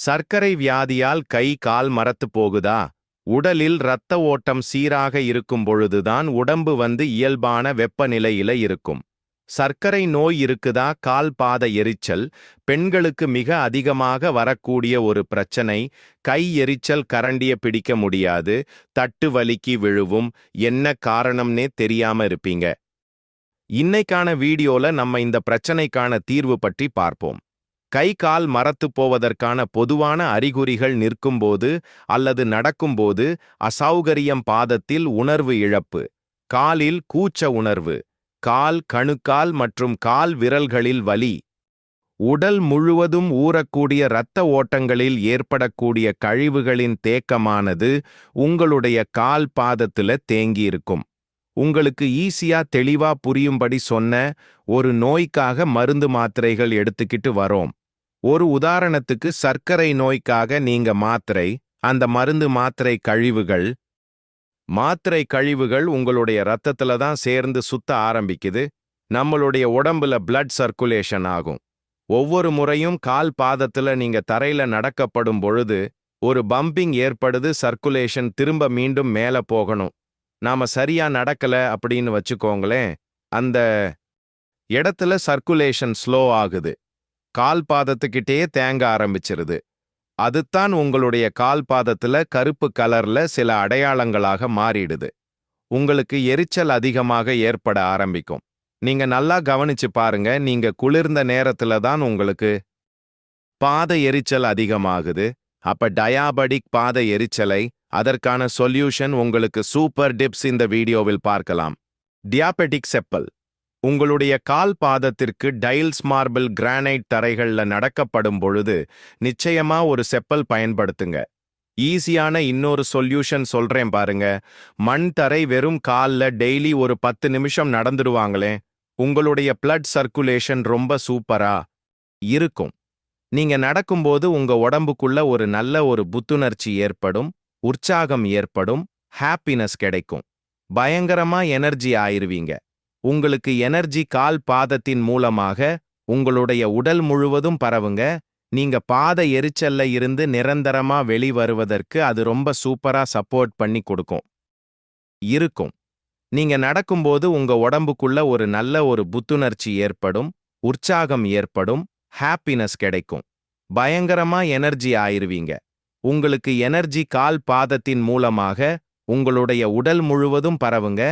சர்க்கரை வியாதியால் கை கால் மரத்து போகுதா? உடலில் இரத்த ஓட்டம் சீராக இருக்கும் பொழுதுதான் உடம்பு வந்து இயல்பான வெப்பநிலையில இருக்கும். சர்க்கரை நோய் இருக்குதா? கால் பாத எரிச்சல். பெண்களுக்கு மிக அதிகமாக வரக்கூடிய ஒரு பிரச்சனை கை எரிச்சல் கரண்டிய பிடிக்க முடியாது தட்டு வலிக்கு விழுவும். என்ன காரணம்னே தெரியாம இருப்பீங்க. இன்னைக்கான வீடியோல நம்ம இந்த பிரச்சனைக்கான தீர்வு பற்றி பார்ப்போம். கை கால் மரத்து போவதற்கான பொதுவான அறிகுறிகள் நிற்கும்போது அல்லது நடக்கும்போது அசௌகரியம் பாதத்தில் உணர்வு இழப்பு. காலில் கூச்ச உணர்வு. கால் கணுக்கால் மற்றும் கால் விரல்களில் வலி. உடல் முழுவதும் ஊறக்கூடிய இரத்த ஓட்டங்களில் ஏற்படக்கூடிய கழிவுகளின் தேக்கமானது உங்களுடைய கால் பாதத்துல தேங்கியிருக்கும். உங்களுக்கு ஈஸியா தெளிவா புரியும்படி சொன்ன ஒரு நோய்க்காக மருந்து மாத்திரைகள் எடுத்துக்கிட்டு வரோம். ஒரு உதாரணத்துக்கு சர்க்கரை நோய்க்காக நீங்க மாத்திரை அந்த மருந்து மாத்திரை கழிவுகள். மாத்திரை கழிவுகள் உங்களுடைய ரத்தத்துல தான் சேர்ந்து சுத்த ஆரம்பிக்குது. நம்மளுடைய உடம்புல பிளட் சர்க்குலேஷன் ஆகும். ஒவ்வொரு முறையும் கால் பாதத்துல நீங்க தரையில நடக்கப்படும் பொழுது ஒரு பம்பிங் ஏற்படுது சர்க்குலேஷன் திரும்ப மீண்டும் மேல போகணும். நாம சரியா நடக்கல அப்படின்னு வச்சுக்கோங்களேன் அந்த இடத்துல சர்க்குலேஷன் ஸ்லோ ஆகுது. கால் பாதத்துக்கிட்டே தேங்க ஆரம்பிச்சிருது. அதுதான் உங்களுடைய கால் பாதத்துல கருப்பு கலர்ல சில அடையாளங்களாக மாறிடுது. உங்களுக்கு எரிச்சல் அதிகமாக ஏற்பட ஆரம்பிக்கும். நீங்க நல்லா கவனிச்சு பாருங்க நீங்க குளிர்ந்த நேரத்துல தான் உங்களுக்கு பாத எரிச்சல் அதிகமாகுது. அப்ப டயாபடிக் பாத எரிச்சலை அதற்கான சொல்யூஷன் உங்களுக்கு சூப்பர் டிப்ஸ் இந்த வீடியோவில் பார்க்கலாம். டியாபெட்டிக் செப்பல். உங்களுடைய கால் பாதத்திற்கு டைல்ஸ் மார்பிள் கிரானைட் தரைகள்ல நடக்கப்படும் பொழுது நிச்சயமா ஒரு செப்பல் பயன்படுத்துங்க. ஈஸியான இன்னொரு சொல்யூஷன் சொல்றேன் பாருங்க. மண் தரை வெறும் கால்ல டெய்லி ஒரு பத்து நிமிஷம் நடந்துடுவாங்களே. உங்களுடைய பிளட் சர்க்குலேஷன் ரொம்ப சூப்பரா இருக்கும். நீங்க நடக்கும்போது உங்க உடம்புக்குள்ள ஒரு நல்ல ஒரு புத்துணர்ச்சி ஏற்படும் உற்சாகம் ஏற்படும் ஹாப்பினஸ் கிடைக்கும். பயங்கரமா எனர்ஜி ஆயிருவீங்க. உங்களுக்கு எனர்ஜி கால் பாதத்தின் மூலமாக உங்களுடைய உடல் முழுவதும் பரவுங்க. நீங்க பாத எரிச்சல்ல இருந்து நிரந்தரமா வெளிவருவதற்கு அது ரொம்ப சூப்பரா சப்போர்ட் பண்ணி கொடுக்கும். இருக்கும். நீங்க நடக்கும்போது உங்க உடம்புக்குள்ள ஒரு நல்ல ஒரு புத்துணர்ச்சி ஏற்படும் உற்சாகம் ஏற்படும் ஹாப்பினஸ் கிடைக்கும். பயங்கரமா எனர்ஜி ஆயிருவீங்க. உங்களுக்கு எனர்ஜி கால் பாதத்தின் மூலமாக உங்களுடைய உடல் முழுவதும் பரவுங்க.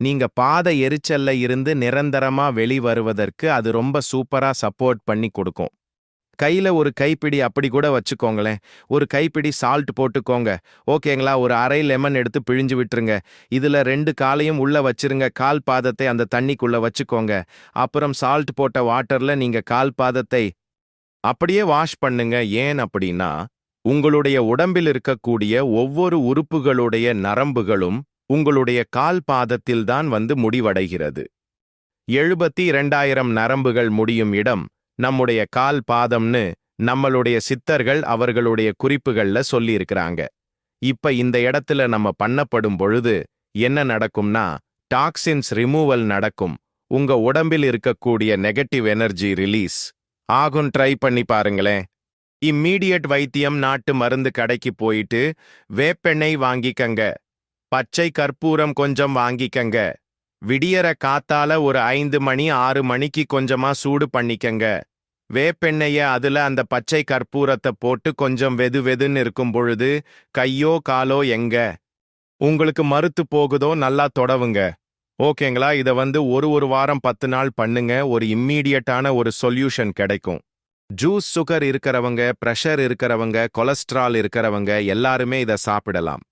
நீங்க பாத எரிச்சல்ல இருந்து நிரந்தரமா வெளிவருவதற்கு அது ரொம்ப சூப்பரா சப்போர்ட் பண்ணி கொடுக்கும். கையில ஒரு கைப்பிடி அப்படி கூட வச்சுக்கோங்களேன். ஒரு கைப்பிடி சால்ட் போட்டுக்கோங்க. ஓகேங்களா? ஒரு அரை லெமன் எடுத்து பிழிஞ்சு விட்டுருங்க. இதுல ரெண்டு காலையும் உள்ள வச்சிருங்க. கால் பாதத்தை அந்த தண்ணிக்குள்ள வச்சுக்கோங்க. அப்புறம் சால்ட் போட்ட வாட்டர்ல நீங்க கால் பாதத்தை அப்படியே வாஷ் பண்ணுங்க. ஏன் அப்படின்னா உங்களுடைய உடம்பில் இருக்கக்கூடிய ஒவ்வொரு உறுப்புகளுடைய நரம்புகளும் உங்களுடைய கால் பாதத்தில்தான் வந்து முடிவடைகிறது. எழுபத்தி இரண்டாயிரம் நரம்புகள் முடியும் இடம் நம்முடைய கால் பாதம்னு நம்மளுடைய சித்தர்கள் அவர்களுடைய குறிப்புகள்ல சொல்லியிருக்கிறாங்க. இப்ப இந்த இடத்துல நம்ம பண்ணப்படும் பொழுது என்ன நடக்கும்னா டாக்ஸின்ஸ் ரிமூவல் நடக்கும். உங்க உடம்பில் இருக்கக்கூடிய நெகட்டிவ் எனர்ஜி ரிலீஸ். ஆகும் ட்ரை பண்ணி பாருங்களேன். இம்மீடியட் வைத்தியம் நாட்டு மருந்து கடைக்கு போயிட்டு வேப்பெண்ணெய் வாங்கிக்கங்க. பச்சை கற்பூரம் கொஞ்சம் வாங்கிக்கங்க. விடியற காத்தால ஒரு ஐந்து மணி ஆறு மணிக்கு கொஞ்சமா சூடு பண்ணிக்கங்க. வேப்பெண்ணெய அதுல அந்த பச்சை கற்பூரத்தை போட்டு கொஞ்சம் வெது வெதுன்னு இருக்கும் பொழுது கையோ காலோ எங்க? உங்களுக்கு மறுத்து போகுதோ நல்லா தொடவுங்க. ஓகேங்களா? இத வந்து ஒரு ஒரு வாரம் பத்து நாள் பண்ணுங்க. ஒரு இம்மீடியட்டான ஒரு சொல்யூஷன் கிடைக்கும். ஜூஸ் சுகர் இருக்கிறவங்க ப்ரெஷர் இருக்கிறவங்க கொலஸ்ட்ரால் இருக்கிறவங்க எல்லாருமே இதை சாப்பிடலாம்.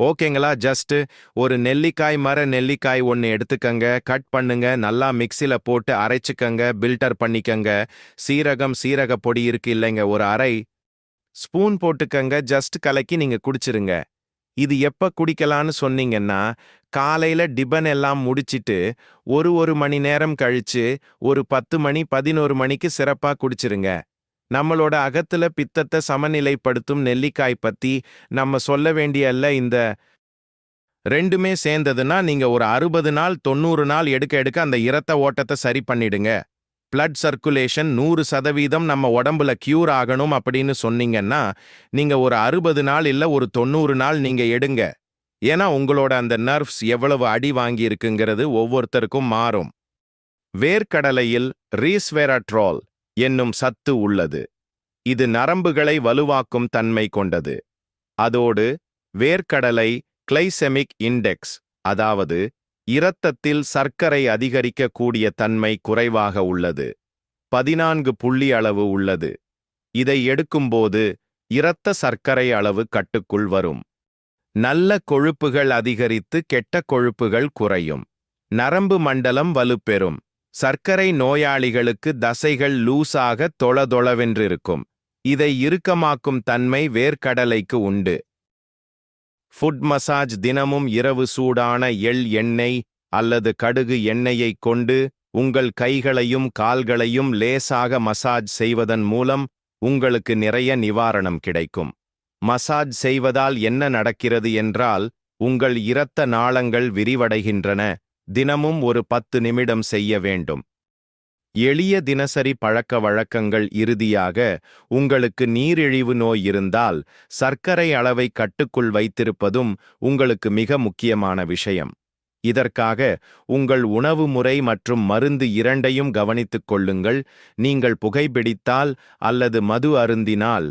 ஓகேங்களா? ஜஸ்ட் ஒரு நெல்லிக்காய் மர நெல்லிக்காய் ஒன்று எடுத்துக்கங்க. கட் பண்ணுங்க. நல்லா மிக்சியில் போட்டு அரைச்சிக்கங்க. பில்டர் பண்ணிக்கங்க. சீரகம் சீரக பொடி இருக்கு இல்லைங்க. ஒரு அரை ஸ்பூன் போட்டுக்கங்க. ஜஸ்ட் கலக்கி நீங்க குடிச்சிருங்க. இது எப்ப குடிக்கலான்னு சொன்னீங்கன்னா காலையில டிபன் எல்லாம் முடிச்சிட்டு ஒரு ஒரு மணி நேரம் கழிச்சு ஒரு பத்து மணி பதினோரு மணிக்கு சிறப்பா குடிச்சிருங்க. நம்மளோட அகத்துல பித்தத்தை சமநிலைப்படுத்தும் நெல்லிக்காய் பத்தி நம்ம சொல்ல வேண்டியல்ல இந்த ரெண்டுமே சேர்ந்ததுன்னா நீங்க ஒரு அறுபது நாள் தொண்ணூறு நாள் எடுக்க எடுக்க அந்த இரத்த ஓட்டத்தை சரி பண்ணிடுங்க. பிளட் சர்க்குலேஷன் நூறு சதவீதம் நம்ம உடம்புல கியூர் ஆகணும் அப்படின்னு சொன்னீங்கன்னா நீங்க ஒரு அறுபது நாள் இல்ல ஒரு தொண்ணூறு நாள் நீங்க எடுங்க. ஏன்னா உங்களோட அந்த நர்வ்ஸ் எவ்வளவு அடி வாங்கி இருக்குங்கிறது ஒவ்வொருத்தருக்கும் மாறும். வேர்க்கடலையில் ரீஸ்வேராட்ரால் என்னும் சத்து உள்ளது. இது நரம்புகளை வலுவாக்கும் தன்மை கொண்டது. அதோடு வேர்க்கடலை கிளைசெமிக் இண்டெக்ஸ் அதாவது இரத்தத்தில் சர்க்கரை அதிகரிக்கக்கூடிய தன்மை குறைவாக உள்ளது. பதினான்கு புள்ளி அளவு உள்ளது. இதை எடுக்கும்போது இரத்த சர்க்கரை அளவு கட்டுக்குள் வரும். நல்ல கொழுப்புகள் அதிகரித்து கெட்ட கொழுப்புகள் குறையும். நரம்பு மண்டலம் வலுப்பெறும். சர்க்கரை நோயாளிகளுக்கு தசைகள் லூசாக தொளதொளவென்றிருக்கும். இதை இறுக்கமாக்கும் தன்மை வேர்க்கடலைக்கு உண்டு. ஃபுட் மசாஜ் தினமும் இரவு சூடான எள் எண்ணெய் அல்லது கடுகு எண்ணெயைக் கொண்டு உங்கள் கைகளையும் கால்களையும் லேசாக மசாஜ் செய்வதன் மூலம் உங்களுக்கு நிறைய நிவாரணம் கிடைக்கும். மசாஜ் செய்வதால் என்ன நடக்கிறது என்றால் உங்கள் இரத்த நாளங்கள் விரிவடைகின்றன. தினமும் ஒரு பத்து நிமிடம் செய்ய வேண்டும். எளிய தினசரி பழக்க வழக்கங்கள் இறுதியாக உங்களுக்கு நீரிழிவு நோய் இருந்தால் சர்க்கரை அளவை கட்டுக்குள் வைத்திருப்பதும் உங்களுக்கு மிக முக்கியமான விஷயம். இதற்காக உங்கள் உணவு முறை மற்றும் மருந்து இரண்டையும் கவனித்துக் கொள்ளுங்கள். நீங்கள் புகைப்பிடித்தால் அல்லது மது அருந்தினால்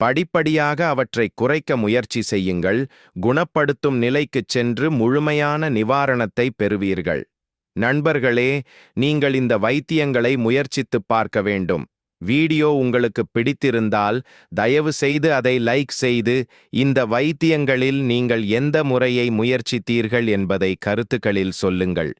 படிப்படியாக அவற்றை குறைக்க முயற்சி செய்யுங்கள் குணப்படுத்தும் நிலைக்குச் சென்று முழுமையான நிவாரணத்தை பெறுவீர்கள். நண்பர்களே நீங்கள் இந்த வைத்தியங்களை முயற்சித்துப் பார்க்க வேண்டும். வீடியோ உங்களுக்கு பிடித்திருந்தால் தயவு செய்து அதை லைக் செய்து இந்த வைத்தியங்களில் நீங்கள் எந்த முறையை முயற்சித்தீர்கள் என்பதை கருத்துக்களில் சொல்லுங்கள்.